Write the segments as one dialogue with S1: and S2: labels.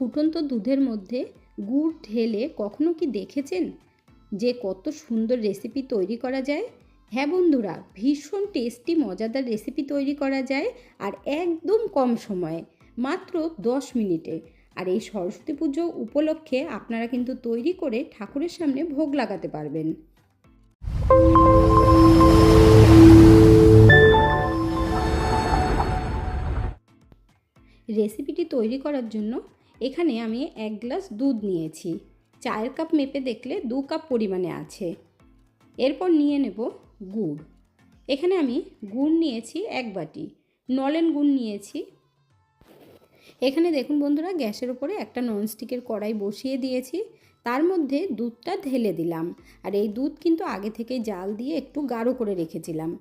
S1: ফুটন্ত দুধের মধ্যে গুড় ঢেলে কখনো কি দেখেছেন? যে কত সুন্দর রেসিপি তৈরি করা যায়? হ্যাঁ বন্ধুরা, ভীষণ টেস্টি মজাদার রেসিপি তৈরি করা যায় আর একদম কম সময়ে, মাত্র দশ মিনিটে। আর এই সরস্বতী পুজো উপলক্ষে আপনারা কিন্তু তৈরি করে ঠাকুরের সামনে ভোগ লাগাতে পারবেন। রেসিপিটি তৈরি করার জন্য এখানে আমি এক গ্লাস দুধ নিয়েছি। চায়ের কাপ মেপে দেখলে দু কাপ পরিমাণে আছে। এরপর নিয়ে নেব গুড়। এখানে আমি গুড় নিয়েছি এক বাটি। নলেন গুড় নিয়েছি। এখানে দেখুন বন্ধুরা, গ্যাসের উপরে একটা ননস্টিকের কড়াই বসিয়ে দিয়েছি। তার মধ্যে দুধটা ঢেলে দিলাম। আর এই দুধ কিন্তু আগে থেকে জাল দিয়ে একটু গাঢ় করে রেখেছিলাম।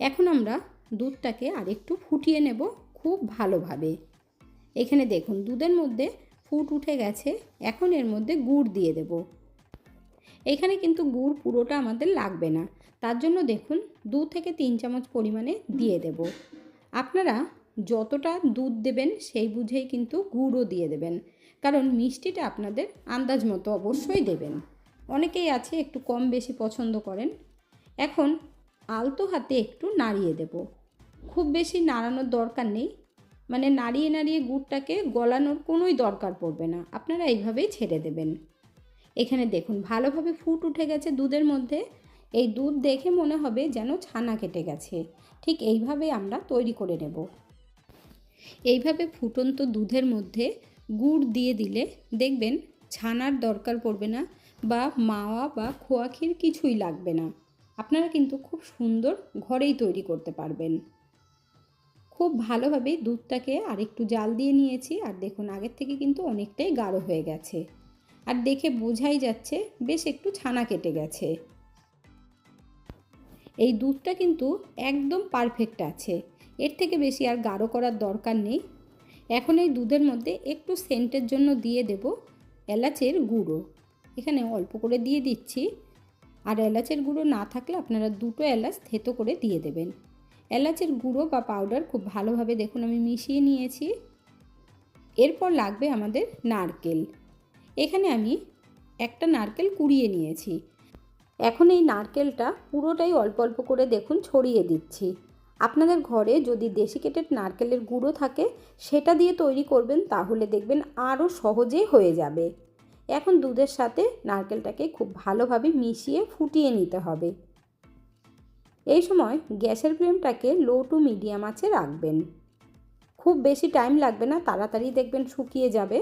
S1: এখন আমরা দুধটাকে আরেকটু ফুটিয়ে নেব খুব ভালোভাবে। এখানে দেখুন, দুধের মধ্যে ফুট উঠে গেছে, এখন এর মধ্যে গুড় দিয়ে দেব। এখানে কিন্তু গুড় পুরোটা আমাদের লাগবে না। তার জন্য দেখুন, দু থেকে তিন চামচ পরিমাণে দিয়ে দেব। আপনারা যতটা দুধ দেবেন, সেই বুঝেই কিন্তু গুড়ও দিয়ে দেবেন। কারণ মিষ্টিটা আপনাদের আন্দাজ মতো অবশ্যই দেবেন। অনেকেই আছে একটু কম বেশি পছন্দ করেন। এখন আলতো হাতে একটু নাড়িয়ে দেব। খুব বেশি নাড়ানোর দরকার নেই। মানে নাড়িয়ে নাড়িয়ে গুড়টাকে গলানোর কোনোই দরকার পড়বে না। আপনারা এইভাবেই ছেড়ে দেবেন। এখানে দেখুন, ভালোভাবে ফুট উঠে গেছে দুধের মধ্যে। এই দুধ দেখে মনে হবে যেন ছানা কেটে গেছে। ঠিক এইভাবে আমরা তৈরি করে নেব। এইভাবে ফুটন্ত দুধের মধ্যে গুড় দিয়ে দিলে দেখবেন ছানার দরকার পড়বে না বা মাওয়া বা খোয়া ক্ষীর কিছুই লাগবে না। আপনারা কিন্তু খুব সুন্দর ঘরেই তৈরি করতে পারবেন। খুব ভালোভাবেই দুধটাকে আরেকটু জাল দিয়ে নিয়েছি আর দেখুন আগের থেকে কিন্তু অনেকটাই গাঢ় হয়ে গেছে। আর দেখে বোঝাই যাচ্ছে বেশ একটু ছানা কেটে গেছে। এই দুধটা কিন্তু একদম পারফেক্ট আছে। এর থেকে বেশি আর গাঢ় করার দরকার নেই। এখন এই দুধের মধ্যে একটু সেন্টের জন্য দিয়ে দেব এলাচের গুঁড়ো। এখানে অল্প করে দিয়ে দিচ্ছি। আর এলাচের গুঁড়ো না থাকলে আপনারা দুটো এলাচ থেতো করে দিয়ে দেবেন। এলাচের গুঁড়ো বা পাউডার খুব ভালোভাবে দেখুন, আমি মিশিয়ে নিয়েছি। এরপর লাগবে আমাদের নারকেল। এখানে আমি একটা নারকেল কুড়িয়ে নিয়েছি। এখন এই নারকেলটা পুরোটাই অল্প অল্প করে দেখুন, ছড়িয়ে দিচ্ছি। আপনাদের ঘরে যদি ডেসিকেটেড নারকেলের গুঁড়ো থাকে, সেটা দিয়ে তৈরি করবেন, তাহলে দেখবেন আরও সহজেই হয়ে যাবে। এখন দুধের সাথে নারকেলটাকে খুব ভালোভাবে মিশিয়ে ফুটিয়ে নিতে হবে। এই সময় গ্যাসের ফ্লেমটাকে লো টু মিডিয়াম আছে রাখবেন। খুব বেশি টাইম লাগবে না, তাড়াতাড়ি দেখবেন শুকিয়ে যাবে।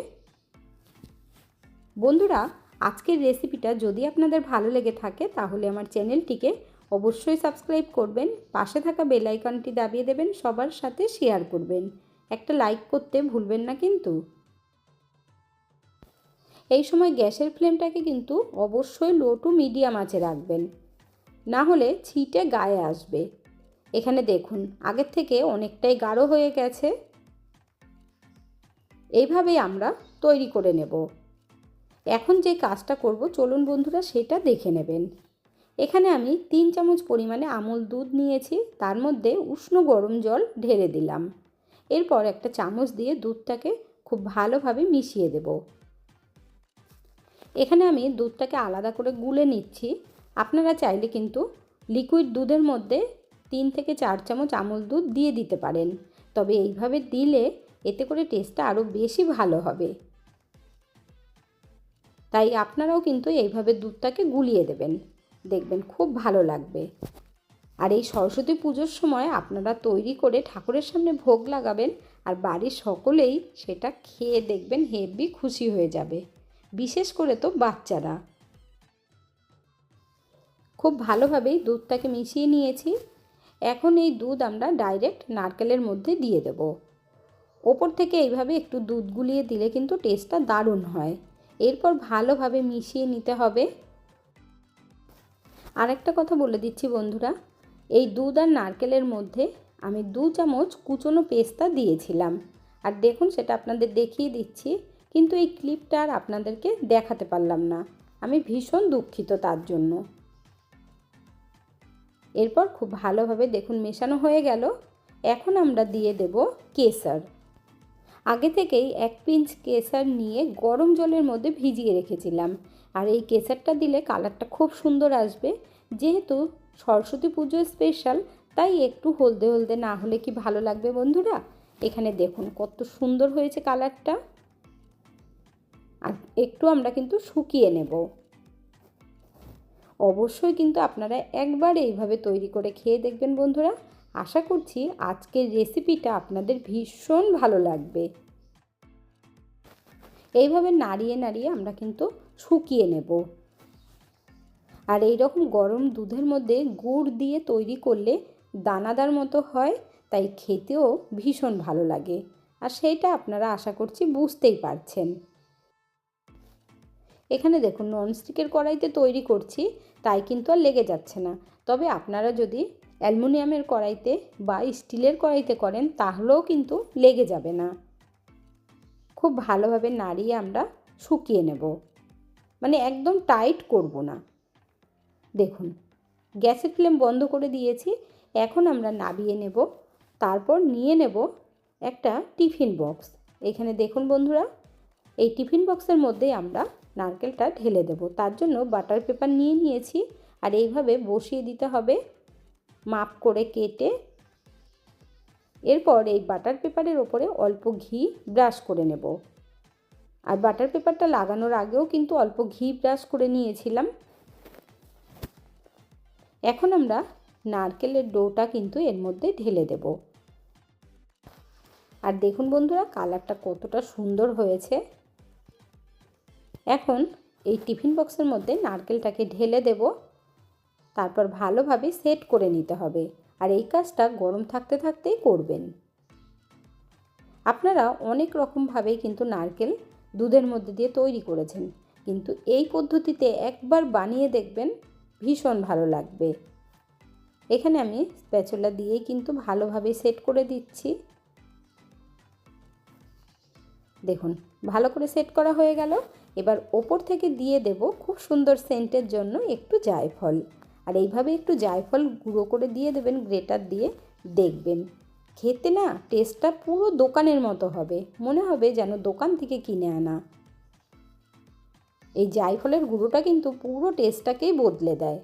S1: বন্ধুরা, আজকের রেসিপিটা যদি আপনাদের ভালো লেগে থাকে, তাহলে আমার চ্যানেলটিকে অবশ্যই সাবস্ক্রাইব করবেন, পাশে থাকা বেল আইকনটি দাবিয়ে দেবেন, সবার সাথে শেয়ার করবেন। একটা লাইক করতে ভুলবেন না কিন্তু। এই সময় গ্যাসের ফ্লেমটাকে কিন্তু অবশ্যই লো টু মিডিয়াম আছে রাখবেন। না হলে ছিটে গায়ে আসবে। এখানে দেখুন, আগের থেকে অনেকটাই গাঢ় হয়ে গেছে। এইভাবেই আমরা তৈরি করে নেব। এখন যে কাজটা করব, চলুন বন্ধুরা সেটা দেখে নেবেন। এখানে আমি তিন চামচ পরিমাণে আমল দুধ নিয়েছি, তার মধ্যে উষ্ণ গরম জল ঢেলে দিলাম। এরপর একটা চামচ দিয়ে দুধটাকে খুব ভালোভাবে মিশিয়ে দেব। এখানে আমি দুধটাকে আলাদা করে গুলে নিচ্ছি। আপনারা চাইলে কিন্তু লিকুইড দুধের মধ্যে তিন থেকে চার চামচ আমল দুধ দিয়ে দিতে পারেন। তবে এইভাবে দিলে এতে করে টেস্টটা আরও বেশি ভালো হবে। তাই আপনারাও কিন্তু এইভাবে দুধটাকে গুলিয়ে দেবেন। দেখবেন খুব ভালো লাগবে। আর এই সরস্বতী পুজোর সময় আপনারা তৈরি করে ঠাকুরের সামনে ভোগ লাগাবেন আর বাড়ির সকলেই সেটা খেয়ে দেখবেন হেভি খুশি হয়ে যাবে। বিশেষ করে তো বাচ্চারা। খুব ভালোভাবেই দুধটাকে মিশিয়ে নিয়েছি। এখন এই দুধ আমরা ডাইরেক্ট নারকেলের মধ্যে দিয়ে দেব। ওপর থেকে এইভাবে একটু দুধ গুলিয়ে দিলে কিন্তু টেস্টটা দারুণ হয়। এরপর ভালোভাবে মিশিয়ে নিতে হবে। আরেকটা কথা বলে দিচ্ছি বন্ধুরা, এই দুধ আর নারকেলের মধ্যে আমি দু চামচ কুচনো পেস্তা দিয়েছিলাম। আর দেখুন সেটা আপনাদের দেখিয়ে দিচ্ছি, কিন্তু এই ক্লিপটা আর আপনাদেরকে দেখাতে পারলাম না। আমি ভীষণ দুঃখিত তার জন্য। এরপর খুব ভালোভাবে দেখুন মেশানো হয়ে গেল। এখন আমরা দিয়ে দেব কেসার। আগে থেকেই এক পিঞ্চ কেসার নিয়ে গরম জলের মধ্যে ভিজিয়ে রেখেছিলাম। আর এই কেসারটা দিলে কালারটা খুব সুন্দর আসবে। যেহেতু সরস্বতী পুজোর স্পেশাল তাই একটু হলদে হলদে না হলে কি ভালো লাগবে বন্ধুরা? এখানে দেখুন কত সুন্দর হয়েছে কালারটা। আর একটু আমরা কিন্তু শুকিয়ে নেব। অবশ্যই কিন্তু আপনারা একবার এইভাবে তৈরি করে খেয়ে দেখবেন বন্ধুরা। আশা করছি আজকের রেসিপিটা আপনাদের ভীষণ ভালো লাগবে। এইভাবে নাড়িয়ে নাড়িয়ে আমরা কিন্তু শুকিয়ে নেব। আর এই রকম গরম দুধের মধ্যে গুড় দিয়ে তৈরি করলে দানাদার মতো হয়, তাই খেতেও ভীষণ ভালো লাগে। আর সেইটা আপনারা আশা করছি বুঝতেই পারছেন। এখানে দেখুন ননস্টিকের কড়াইতে তৈরি করছি, তাই কিন্তু আর লেগে যাচ্ছে না। তবে আপনারা যদি অ্যালুমিনিয়ামের কড়াইতে বা স্টিলের কড়াইতে করেন, তাহলেও কিন্তু লেগে যাবে না। খুব ভালোভাবে নাড়িয়ে আমরা শুকিয়ে নেব। মানে একদম টাইট করব না। দেখুন, গ্যাসের ফ্লেম বন্ধ করে দিয়েছি, এখন আমরা নাবিয়ে নেব, তারপর নিয়ে নেব একটা টিফিন বক্স। এখানে দেখুন বন্ধুরা, এই টিফিন বক্সের মধ্যেই আমরা নারকেলটা ঢেলে দেব। তার জন্য বাটার পেপার নিয়ে নিয়েছি আর এইভাবে বসিয়ে দিতে হবে মাপ করে কেটে। এরপর এই বাটার পেপারের ওপরে অল্প ঘি ব্রাশ করে নেব। আর বাটার পেপারটা লাগানোর আগেও কিন্তু অল্প ঘি ব্রাশ করে নিয়েছিলাম। এখন আমরা নারকেলের ডোটা কিন্তু এর মধ্যে ঢেলে দেব। আর দেখুন বন্ধুরা, কালারটা কতটা সুন্দর হয়েছে। এখন এই টিফিন বক্সের মধ্যে নারকেলটাকে ঢেলে দেব। তারপর ভালোভাবে সেট করে নিতে হবে। আর এই কাজটা গরম থাকতে থাকতেই করবেন। আপনারা অনেক রকমভাবেই কিন্তু নারকেল দুধের মধ্যে দিয়ে তৈরি করেছেন। কিন্তু এই পদ্ধতিতে একবার বানিয়ে দেখবেন ভীষণ ভালো লাগবে। এখানে আমি স্প্যাচুলা দিয়েই কিন্তু ভালোভাবে সেট করে দিচ্ছি। দেখুন, ভালো করে সেট করা হয়ে গেল। এবার ওপর থেকে দিয়ে দেব খুব সুন্দর সেন্টের জন্য একটু জায়ফল। আর এইভাবে একটু জায়ফল গুঁড়ো করে দিয়ে দেবেন, গ্রেটার দিয়ে। দেখবেন, খেতে না টেস্টটা পুরো দোকানের মতো হবে। মনে হবে যেন দোকান থেকে কিনে আনা। এই জায়ফলের গুঁড়োটা কিন্তু পুরো টেস্টটাকেই বদলে দেয়।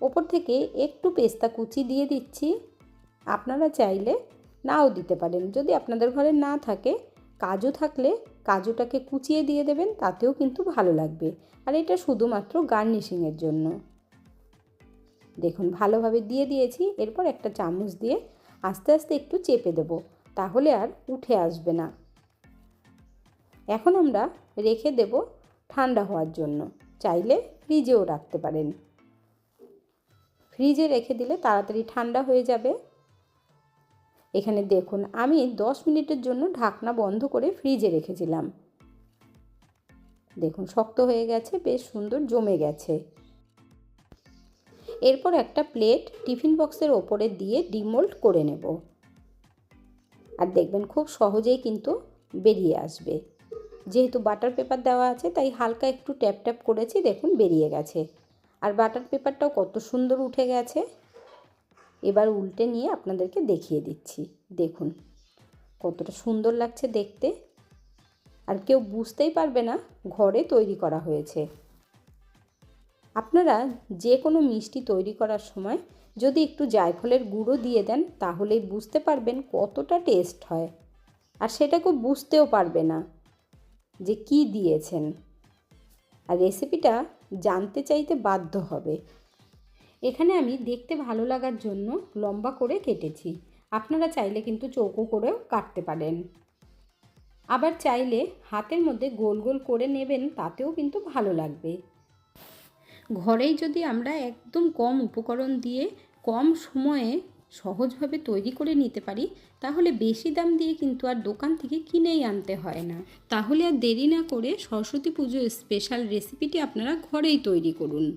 S1: ওপর থেকে একটু পেস্তা কুচি দিয়ে দিচ্ছি। আপনারা চাইলে নাও দিতে পারেন। যদি আপনাদের ঘরে না থাকে কাজু থাকলে কাজুটাকে কুচিয়ে দিয়ে দেবেন, তাতেও কিন্তু ভালো লাগবে। আর এটা শুধুমাত্র গার্নিশিংয়ের জন্য। দেখুন, ভালোভাবে দিয়ে দিয়েছি। এরপর একটা চামচ দিয়ে আস্তে আস্তে একটু চেপে দেব, তাহলে আর উঠে আসবে না। এখন আমরা রেখে দেব ঠান্ডা হওয়ার জন্য। চাইলে ফ্রিজেও রাখতে পারেন। ফ্রিজে রেখে দিলে তাড়াতাড়ি ঠান্ডা হয়ে যাবে। এখানে দেখুন, আমি দশ মিনিটের জন্য ঢাকনা বন্ধ করে ফ্রিজে রেখেছিলাম। দেখুন, শক্ত হয়ে গেছে, বেশ সুন্দর জমে গেছে। এরপর একটা প্লেট টিফিন বক্সের ওপরে দিয়ে ডিমোল্ড করে নেব। আর দেখবেন, খুব সহজেই কিন্তু বেরিয়ে আসবে। যেহেতু বাটার পেপার দেওয়া আছে, তাই হালকা একটু ট্যাপ ট্যাপ করেছি, দেখুন বেরিয়ে গেছে। আর বাটার পেপারটাও কত সুন্দর উঠে গেছে। এবার উল্টে নিয়ে আপনাদেরকে দেখিয়ে দিচ্ছি। দেখুন, কতটা সুন্দর লাগছে দেখতে। আর কেউ বুঝতেই পারবে না ঘরে তৈরি করা হয়েছে। আপনারা যে কোনো মিষ্টি তৈরি করার সময় যদি একটু জায়ফলের গুঁড়ো দিয়ে দেন, তাহলেই বুঝতে পারবেন কতটা টেস্ট হয়। আর সেটাকে বুঝতেও পারবে না যে কি দিয়েছেন। আর রেসিপিটা জানতে চাইতে বাধ্য হবে। এখানে আমি দেখতে ভালো লাগার জন্য লম্বা করে কেটেছি। আপনারা চাইলে কিন্তু চৌকো করেও কাটতে পারেন। আবার চাইলে হাতের মধ্যে গোল গোল করে নেবেন, তাতেও কিন্তু ভালো লাগবে। ঘরেই যদি আমরা একদম কম উপকরণ দিয়ে কম সময়ে সহজভাবে তৈরি করে নিতে পারি, তাহলে বেশি দাম দিয়ে কিন্তু আর দোকান থেকে কিনেই আনতে হয় না। তাহলে আর দেরি না করে সরস্বতী পুজোর স্পেশাল রেসিপিটি আপনারা ঘরেই তৈরি করুন।